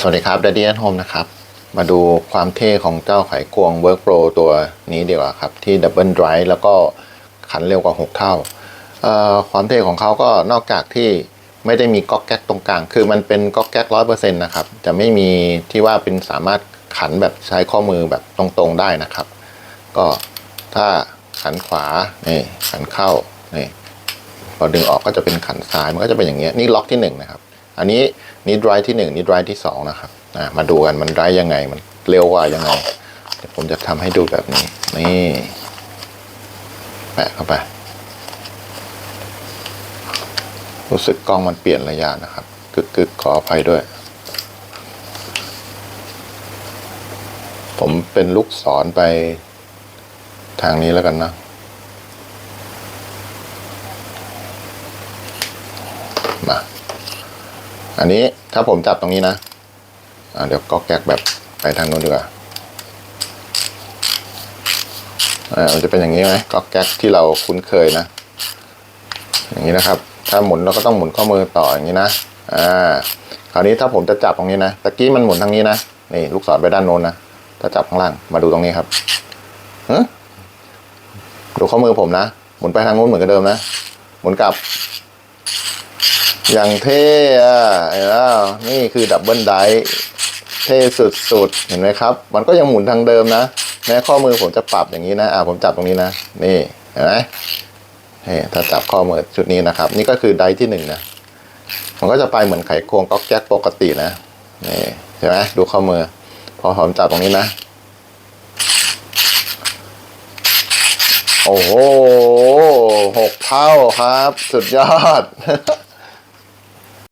สวัสดีครับ d a d d y at Home นะครับ มาดูความเท่ของเจ้าไขควง Work Pro ตัวนี้ดีกว่าครับ ที่ Double Drive แล้วก็ขันเร็วกว่า 6 เท่า ความเท่ของเขาก็นอกจากที่ไม่ได้มีก๊อกแก๊กตรงกลาง คือมันเป็นก๊อกแก๊กร้อยเปอร์เซ็นต์นะครับ จะไม่มีที่ว่าเป็นสามารถขันแบบใช้ข้อมือแบบตรงๆได้นะครับ ก็ถ้าขันขวานี่ขันเข้านี่พอดึงออกก็จะเป็นขันซ้ายมันก็จะเป็นอย่างเงี้ยนี่ล็อกที่หนึ่งนะครับ อันนี้นี่ drive ที่หนึ่งนี่ drive ที่สองนะครับมาดูกันมัน drive ยังไงมันเร็วกว่ายังไงเดี๋ยวผมจะทำให้ดูแบบนี้ นี่แปะเข้าไป รู้สึกกล้องมันเปลี่ยนระยะนะครับกึกกึกขออภัยด้วย ผมเป็นลูกศรไปทางนี้แล้วกันนะมา อันนี้ถ้าผมจับตรงนี้นะอ่าเดี๋ยวก็แก๊กแบบไปทางโน้นดีกว่าอ่ามันจะเป็นอย่างนี้ไหมก็แก๊กที่เราคุ้นเคยนะ อย่างนี้นะครับ ถ้าหมุนเราก็ต้องหมุนข้อมือต่ออย่างนี้นะอ่าคราวนี้ถ้าผมจะจับตรงนี้นะตะกี้มันหมุนทางนี้นะนี่ลูกศรไปด้านโน้นนะถ้าจับข้างล่างมาดูตรงนี้ครับฮะดูข้อมือผมนะ หมุนไปทางโน้นเหมือนกับเดิมนะ หมุนกลับ อย่างเท่อะเห็นแล้วนี่คือดับเบิลไดร์เท่สุดๆ เห็นไหมครับ มันก็ยังหมุนทางเดิมนะแม้ข้อมือผมจะปรับอย่างนี้นะ อ่าผมจับตรงนี้นะ นี่ เห็นไหมเฮ้ถ้าจับข้อมือชุดนี้นะครับ นี่ก็คือไดร์ที่หนึ่งนะ มันก็จะไปเหมือนไขควงก๊อกแก๊กปกตินะ นี่เห็นไหมดูข้อมือ พอผมจับตรงนี้นะ โอ้โหหกเท่าครับ สุดยอด